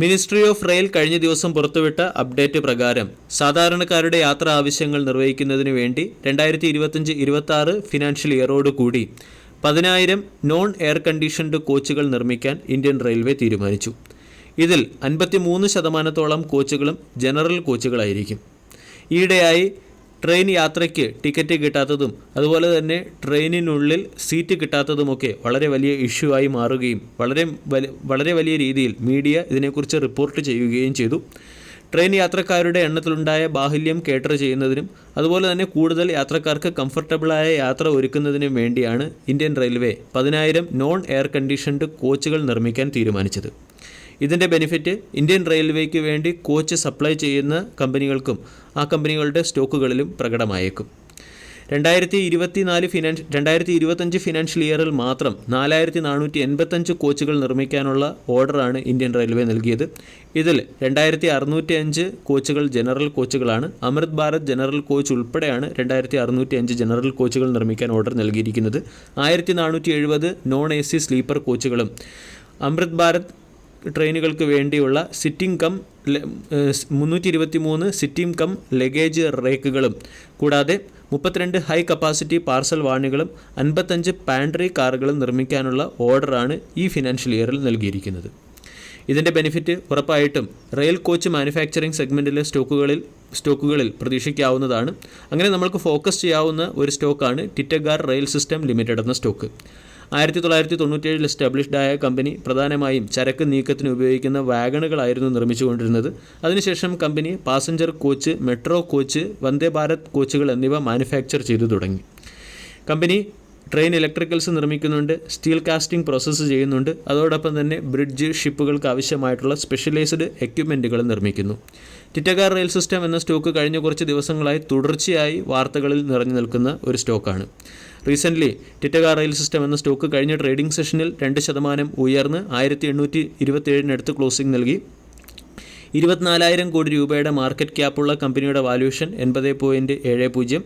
Ministry of rail കഴിഞ്ഞ ദിവസം പുറത്തുവിട്ട അപ്ഡേറ്റ് പ്രകാരം സാധാരണക്കാരുടെ യാത്രാ ആവശ്യങ്ങൾ നിർവഹിക്കുന്നതിന് വേണ്ടി രണ്ടായിരത്തി ഇരുപത്തഞ്ച് ഇരുപത്തി ആറ് ഫിനാൻഷ്യൽ ഇയറോട് കൂടി പതിനായിരം നോൺ എയർ കണ്ടീഷൻഡ് കോച്ചുകൾ നിർമ്മിക്കാൻ ഇന്ത്യൻ റെയിൽവേ തീരുമാനിച്ചു. ഇതിൽ അൻപത്തി മൂന്ന് ശതമാനത്തോളം കോച്ചുകളും ജനറൽ കോച്ചുകളായിരിക്കും. ഈയിടെയായി ട്രെയിൻ യാത്രയ്ക്ക് ടിക്കറ്റ് കിട്ടാത്തതും അതുപോലെ തന്നെ ട്രെയിനിനുള്ളിൽ സീറ്റ് കിട്ടാത്തതുമൊക്കെ വളരെ വലിയ ഇഷ്യൂ ആയി മാറുകയും വളരെ വളരെ വലിയ രീതിയിൽ മീഡിയ ഇതിനെക്കുറിച്ച് റിപ്പോർട്ട് ചെയ്യുകയും ചെയ്തു. ട്രെയിൻ യാത്രക്കാരുടെ എണ്ണത്തിലുണ്ടായ ബാഹുല്യം കേട്ടർ ചെയ്യുന്നതിനും അതുപോലെ തന്നെ കൂടുതൽ യാത്രക്കാർക്ക് കംഫർട്ടബിളായ യാത്ര ഒരുക്കുന്നതിനും വേണ്ടിയാണ് ഇന്ത്യൻ റെയിൽവേ പതിനായിരം നോൺ എയർ കണ്ടീഷൻഡ് കോച്ചുകൾ നിർമ്മിക്കാൻ തീരുമാനിച്ചത്. ഇതിന്റെ ബെനിഫിറ്റ് ഇന്ത്യൻ റെയിൽവേക്ക് വേണ്ടി കോച്ച് സപ്ലൈ ചെയ്യുന്ന കമ്പനികൾക്കും ആ കമ്പനികളുടെ സ്റ്റോക്കുകളിലും പ്രകടമായേക്കും. രണ്ടായിരത്തി ഇരുപത്തിനാല് ഫിനാൻഷ് രണ്ടായിരത്തി ഇരുപത്തഞ്ച് ഫിനാൻഷ്യൽ ഇയറിൽ മാത്രം നാലായിരത്തി നാനൂറ്റി എൺപത്തഞ്ച് കോച്ചുകൾ നിർമ്മിക്കാനുള്ള ഓർഡറാണ് ഇന്ത്യൻ റെയിൽവേ നൽകിയത്. ഇതിൽ രണ്ടായിരത്തി അറുന്നൂറ്റി അഞ്ച് കോച്ചുകൾ ജനറൽ കോച്ചുകളാണ് അമൃത് ഭാരത് ജനറൽ കോച്ച് ഉൾപ്പെടെയാണ് രണ്ടായിരത്തി അറുന്നൂറ്റി അഞ്ച് ജനറൽ കോച്ചുകൾ നിർമ്മിക്കാൻ ഓർഡർ നൽകിയിരിക്കുന്നത്. ആയിരത്തി നാനൂറ്റി എഴുപത് നോൺ എ സി സ്ലീപ്പർ കോച്ചുകളും അമൃത് ഭാരത് ട്രെയിനുകൾക്ക് വേണ്ടിയുള്ള സിറ്റിംഗ് കം മുന്നൂറ്റി ഇരുപത്തി മൂന്ന് സിറ്റിംഗ് കം ലഗേജ് റേക്കുകളും കൂടാതെ മുപ്പത്തിരണ്ട് ഹൈ കപ്പാസിറ്റി പാർസൽ വാണികളും അൻപത്തഞ്ച് പാൻട്രി കാറുകളും നിർമ്മിക്കാനുള്ള ഓർഡറാണ് ഈ ഫിനാൻഷ്യൽ ഇയറിൽ നൽകിയിരിക്കുന്നത്. ഇതിന്റെ ബെനിഫിറ്റ് ഉറപ്പായിട്ടും റെയിൽ കോച്ച് മാനുഫാക്ചറിംഗ് സെഗ്മെന്റിലെ സ്റ്റോക്കുകളിൽ സ്റ്റോക്കുകളിൽ പ്രതീക്ഷിക്കാവുന്നതാണ്. അങ്ങനെ നമ്മൾക്ക് ഫോക്കസ് ചെയ്യാവുന്ന ഒരു സ്റ്റോക്കാണ് ടിറ്റഗാർ റെയിൽ സിസ്റ്റം ലിമിറ്റഡ് എന്ന സ്റ്റോക്ക്. ആയിരത്തി തൊള്ളായിരത്തി തൊണ്ണൂറ്റേഴിൽ എസ്റ്റാബ്ലിഷ്ഡ് ആയ കമ്പനി പ്രധാനമായും ചരക്ക് നീക്കത്തിന് ഉപയോഗിക്കുന്ന വാഗണുകളായിരുന്നു നിർമ്മിച്ചുകൊണ്ടിരുന്നത്. അതിനുശേഷം company passenger coach metro coach Vande Bharat കോച്ചുകൾ എന്നിവ മാനുഫാക്ചർ ചെയ്തു തുടങ്ങി. കമ്പനി ട്രെയിൻ ഇലക്ട്രിക്കൽസ് നിർമ്മിക്കുന്നുണ്ട് സ്റ്റീൽ കാസ്റ്റിംഗ് പ്രോസസ്സ് ചെയ്യുന്നുണ്ട്. അതോടൊപ്പം തന്നെ ബ്രിഡ്ജ് ഷിപ്പുകൾക്ക് ആവശ്യമായിട്ടുള്ള സ്പെഷ്യലൈസ്ഡ് എക്യുപ്മെന്റുകൾ നിർമ്മിക്കുന്നു. ടിറ്റഗാർ റെയിൽ സിസ്റ്റം എന്ന സ്റ്റോക്ക് കഴിഞ്ഞ കുറച്ച് ദിവസങ്ങളായി തുടർച്ചയായി വാർത്തകളിൽ നിറഞ്ഞു നിൽക്കുന്ന ഒരു സ്റ്റോക്കാണ് റീസെന്റ്ലി ടിറ്റഗാർ റെയിൽ സിസ്റ്റം എന്ന സ്റ്റോക്ക് കഴിഞ്ഞ ട്രേഡിംഗ് സെഷനിൽ രണ്ട് ശതമാനം ഉയർന്ന് ആയിരത്തി എണ്ണൂറ്റി ഇരുപത്തിയേഴിനടുത്ത് ക്ലോസിംഗ് നൽകി. ഇരുപത്തിനാലായിരം കോടി രൂപയുടെ മാർക്കറ്റ് ക്യാപ്പുള്ള കമ്പനിയുടെ വാല്യൂഷൻ എൺപത് പോയിന്റ് ഏഴ് പൂജ്യം.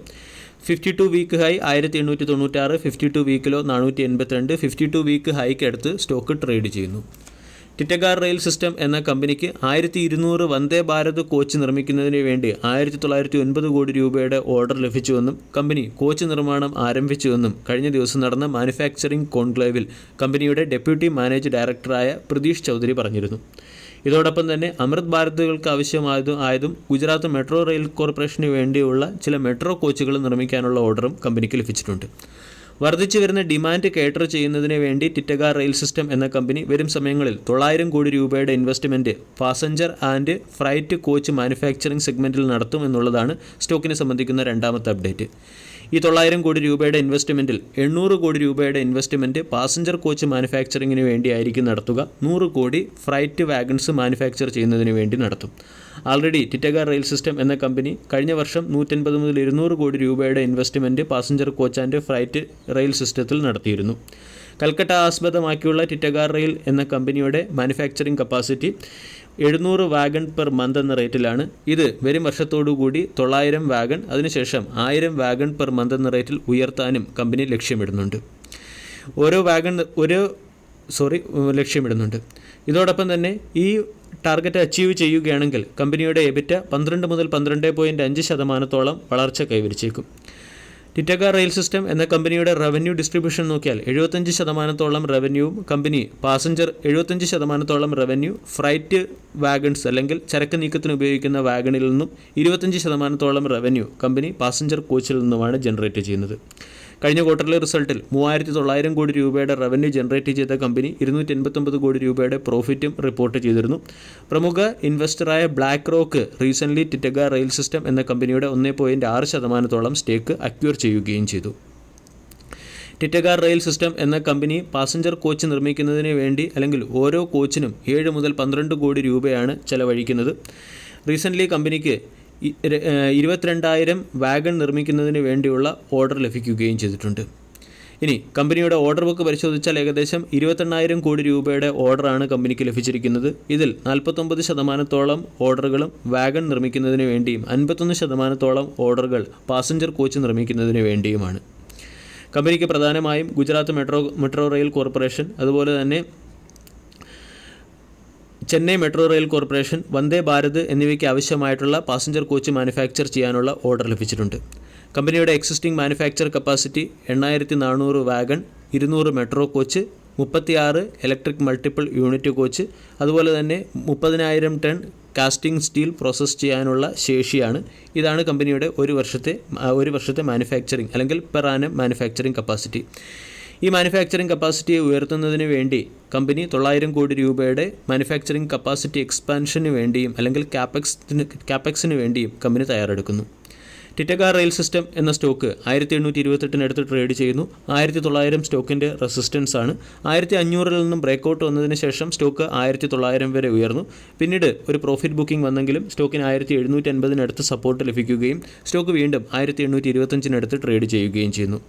ഫിഫ്റ്റി ടു വീക്ക് ഹൈ ആയിരത്തി എണ്ണൂറ്റി തൊണ്ണൂറ്റാറ് ഫിഫ്റ്റി ടു വീക്കിലോ നാനൂറ്റി എൺപത്തിരണ്ട് ഫിഫ്റ്റി ടു വീക്ക് ഹൈക്ക് അടുത്ത് സ്റ്റോക്ക് ട്രേഡ് ചെയ്യുന്നു. ടിറ്റഗാർ റെയിൽ സിസ്റ്റം എന്ന കമ്പനിക്ക് ആയിരത്തി ഇരുന്നൂറ് വന്ദേ ഭാരത് കോച്ച് നിർമ്മിക്കുന്നതിന് വേണ്ടി ആയിരത്തി തൊള്ളായിരത്തി ഒൻപത് കോടി രൂപയുടെ ഓർഡർ ലഭിച്ചുവെന്നും കമ്പനി കോച്ച് നിർമ്മാണം ആരംഭിച്ചുവെന്നും കഴിഞ്ഞ ദിവസം നടന്ന മാനുഫാക്ചറിംഗ് കോൺക്ലേവിൽ കമ്പനിയുടെ ഡെപ്യൂട്ടി മാനേജ് ഡയറക്ടറായ പ്രതീഷ് ചൗധരി പറഞ്ഞിരുന്നു. ഇതോടൊപ്പം തന്നെ അമൃത് ഭാരതുകൾക്ക് ആവശ്യമായതും ആയതും ഗുജറാത്ത് മെട്രോ റെയിൽ കോർപ്പറേഷന് വേണ്ടിയുള്ള ചില മെട്രോ കോച്ചുകൾ നിർമ്മിക്കാനുള്ള ഓർഡറും കമ്പനിക്ക് ലഭിച്ചിട്ടുണ്ട്. വർദ്ധിച്ചു വരുന്ന ഡിമാൻഡ് കേറ്റർ ചെയ്യുന്നതിന് വേണ്ടി ടിറ്റഗാർ റെയിൽ സിസ്റ്റം എന്ന കമ്പനി വരും സമയങ്ങളിൽ തൊള്ളായിരം കോടി രൂപയുടെ investment passenger and freight coach manufacturing സെഗ്മെന്റിൽ നടത്തുമെന്നുള്ളതാണ് സ്റ്റോക്കിനെ സംബന്ധിക്കുന്ന രണ്ടാമത്തെ അപ്ഡേറ്റ് ഈ തൊള്ളായിരം കോടി രൂപയുടെ ഇൻവെസ്റ്റ്മെന്റിൽ എണ്ണൂറ് കോടി രൂപയുടെ ഇൻവെസ്റ്റ്മെന്റ് പാസഞ്ചർ കോച്ച് മാനുഫാക്ചറിങ്ങിന് വേണ്ടിയായിരിക്കും നടത്തുക. നൂറ് കോടി ഫ്രൈറ്റ് വാഗൺസ് മാനുഫാക്ചർ ചെയ്യുന്നതിന് വേണ്ടി നടത്തും. ആൾറെഡി ടിറ്റഗാർ റെയിൽ സിസ്റ്റം എന്ന കമ്പനി കഴിഞ്ഞ വർഷം നൂറ്റൻപത് മുതൽ ഇരുന്നൂറ് കോടി രൂപയുടെ investment passenger coach and freight rail സിസ്റ്റത്തിൽ നടത്തിയിരുന്നു. കൽക്കട്ട ആസ്പദമാക്കിയുള്ള ടിറ്റഗാർ റെയിൽ എന്ന കമ്പനിയുടെ മാനുഫാക്ചറിംഗ് കപ്പാസിറ്റി എഴുന്നൂറ് വാഗൺ പെർ മന്ത് എന്ന റേറ്റിലാണ്. ഇത് വരും വർഷത്തോടുകൂടി തൊള്ളായിരം വാഗൺ അതിനുശേഷം ആയിരം വാഗൺ പെർ മന്ത് എന്ന റേറ്റിൽ ഉയർത്താനും കമ്പനി ലക്ഷ്യമിടുന്നുണ്ട്. ഓരോ വാഗൺ ഓരോ സോറി ലക്ഷ്യമിടുന്നുണ്ട്. ഇതോടൊപ്പം തന്നെ ഈ ടാർഗറ്റ് അച്ചീവ് ചെയ്യുകയാണെങ്കിൽ കമ്പനിയുടെ എബിറ്റ പന്ത്രണ്ട് മുതൽ പന്ത്രണ്ട് പോയിന്റ് അഞ്ച് ശതമാനത്തോളം വളർച്ച കൈവരിച്ചേക്കും. ടിറ്റക റെയിൽ സിസ്റ്റം എന്ന കമ്പനിയുടെ റവന്യൂ ഡിസ്ട്രിബ്യൂഷൻ നോക്കിയാൽ എഴുപത്തഞ്ച് ശതമാനത്തോളം റവന്യൂവും കമ്പനി പാസഞ്ചർ എഴുപത്തഞ്ച് ശതമാനത്തോളം റവന്യൂ ഫ്രൈറ്റ് വാഗൺസ് അല്ലെങ്കിൽ ചരക്ക് നീക്കത്തിന് ഉപയോഗിക്കുന്ന വാഗണിൽ നിന്നും ഇരുപത്തഞ്ച് ശതമാനത്തോളം റവന്യൂ കമ്പനി പാസഞ്ചർ കോച്ചിൽ നിന്നുമാണ് ജനറേറ്റ് ചെയ്യുന്നത്. കഴിഞ്ഞ ക്വാർട്ടറിലെ റിസൾട്ടിൽ മൂവായിരത്തി തൊള്ളായിരം കോടി രൂപയുടെ റവന്യൂ ജനറേറ്റ് ചെയ്ത കമ്പനി ഇരുന്നൂറ്റി എൺപത്തൊമ്പത് കോടി രൂപയുടെ പ്രോഫിറ്റും റിപ്പോർട്ട് ചെയ്തിരുന്നു. പ്രമുഖ ഇൻവെസ്റ്ററായ BlackRock recently Titagarh rail system എന്ന കമ്പനിയുടെ ഒന്നേ പോയിന്റ് ആറ് ശതമാനത്തോളം സ്റ്റേക്ക് അക്യൂർ ചെയ്യുകയും ചെയ്തു. ടിറ്റഗാർ റെയിൽ സിസ്റ്റം എന്ന കമ്പനി പാസഞ്ചർ കോച്ച് നിർമ്മിക്കുന്നതിന് വേണ്ടി അല്ലെങ്കിൽ ഓരോ കോച്ചിനും ഏഴ് മുതൽ പന്ത്രണ്ട് കോടി രൂപയാണ് ചെലവഴിക്കുന്നത്. റീസെന്റ്ലി കമ്പനിക്ക് ഇരുപത്തിരണ്ടായിരം വാഗൺ നിർമ്മിക്കുന്നതിന് വേണ്ടിയുള്ള ഓർഡർ ലഭിക്കുകയും ചെയ്തിട്ടുണ്ട്. ഇനി കമ്പനിയുടെ ഓർഡർ ബുക്ക് പരിശോധിച്ചാൽ ഏകദേശം ഇരുപത്തെണ്ണായിരം കോടി രൂപയുടെ ഓർഡറാണ് കമ്പനിക്ക് ലഭിച്ചിരിക്കുന്നത്. ഇതിൽ നാൽപ്പത്തൊമ്പത് ശതമാനത്തോളം ഓർഡറുകളും വാഗൺ നിർമ്മിക്കുന്നതിന് വേണ്ടിയും അൻപത്തൊന്ന് ശതമാനത്തോളം ഓർഡറുകൾ പാസഞ്ചർ കോച്ച് നിർമ്മിക്കുന്നതിന് വേണ്ടിയുമാണ്. കമ്പനിക്ക് പ്രധാനമായും Gujarat metro metro rail corporation അതുപോലെ തന്നെ Chennai metro rail corporation Vande Bharat എന്നിവയ്ക്ക് ആവശ്യമായിട്ടുള്ള പാസഞ്ചർ കോച്ച് മാനുഫാക്ചർ ചെയ്യാനുള്ള ഓർഡർ ലഭിച്ചിട്ടുണ്ട്. കമ്പനിയുടെ എക്സിസ്റ്റിംഗ് മാനുഫാക്ചർ കപ്പാസിറ്റി എണ്ണായിരത്തി നാനൂറ് വാഗൺ ഇരുന്നൂറ് മെട്രോ കോച്ച് മുപ്പത്തിയാറ് ഇലക്ട്രിക് മൾട്ടിപ്പിൾ യൂണിറ്റ് കോച്ച് അതുപോലെ തന്നെ മുപ്പതിനായിരം ടൺ കാസ്റ്റിംഗ് സ്റ്റീൽ പ്രോസസ്സ് ചെയ്യാനുള്ള ശേഷിയാണ്. ഇതാണ് കമ്പനിയുടെ ഒരു വർഷത്തെ ഒരു വർഷത്തെ മാനുഫാക്ചറിങ് അല്ലെങ്കിൽ പെർ ആനം മാനുഫാക്ചറിങ് കപ്പാസിറ്റി. ഈ മാനുഫാക്ചറിംഗ് കപ്പാസിറ്റി ഉയർത്തുന്നതിന് വേണ്ടി കമ്പനി തൊള്ളായിരം കോടി രൂപയുടെ മാനുഫാക്ചറിംഗ് കപ്പാസിറ്റി എക്സ്പാൻഷന് വേണ്ടിയും അല്ലെങ്കിൽ ക്യാപെക്സിന് ക്യാപെക്സിന് വേണ്ടിയും കമ്പനി തയ്യാറെടുക്കുന്നു. ടിറ്റഗാർ റെയിൽ സിസ്റ്റം എന്ന സ്റ്റോക്ക് ആയിരത്തി എണ്ണൂറ്റി ഇരുപത്തെട്ടിനടുത്ത് ട്രേഡ് ചെയ്യുന്നു. ആയിരത്തി തൊള്ളായിരം സ്റ്റോക്കിന്റെ റെസിസ്റ്റൻസ് ആണ്. ആയിരത്തി അഞ്ഞൂറിൽ നിന്നും ബ്രേക്കൗട്ട് വന്നതിന് ശേഷം സ്റ്റോക്ക് ആയിരത്തി തൊള്ളായിരം വരെ ഉയർന്നു. പിന്നീട് ഒരു പ്രോഫിറ്റ് ബുക്കിംഗ് വന്നെങ്കിലും സ്റ്റോക്കിന് ആയിരത്തി എഴുന്നൂറ്റി അൻപതിനടുത്ത് സപ്പോർട്ട് ലഭിക്കുകയും സ്റ്റോക്ക് വീണ്ടും ആയിരത്തി എണ്ണൂറ്റി ഇരുപത്തഞ്ചിനടുത്ത് ട്രേഡ് ചെയ്യുകയും ചെയ്യുന്നു.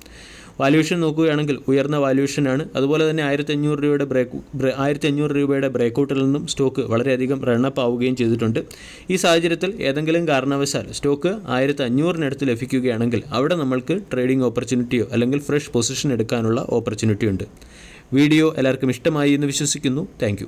വാല്യൂഷൻ നോക്കുകയാണെങ്കിൽ ഉയർന്ന വാല്യൂഷനാണ് അതുപോലെ തന്നെ ആയിരത്തി അഞ്ഞൂറ് രൂപയുടെ ബ്രേക്ക് ആയിരത്തി അഞ്ഞൂറ് രൂപയുടെ ബ്രേക്കൗട്ടിൽ നിന്നും സ്റ്റോക്ക് വളരെയധികം റണ്ണപ്പ് ആവുകയും ചെയ്തിട്ടുണ്ട്. ഈ സാഹചര്യത്തിൽ ഏതെങ്കിലും കാരണവശാൽ സ്റ്റോക്ക് ആയിരത്തി അഞ്ഞൂറിനടുത്ത് ലഭിക്കുകയാണെങ്കിൽ അവിടെ നമ്മൾക്ക് ട്രേഡിംഗ് ഓപ്പർച്യൂണിറ്റിയോ അല്ലെങ്കിൽ ഫ്രഷ് പൊസിഷൻ എടുക്കാനുള്ള ഓപ്പർച്യൂണിറ്റി ഉണ്ട് വീഡിയോ എല്ലാവർക്കും ഇഷ്ടമായി എന്ന് വിശ്വസിക്കുന്നു. താങ്ക്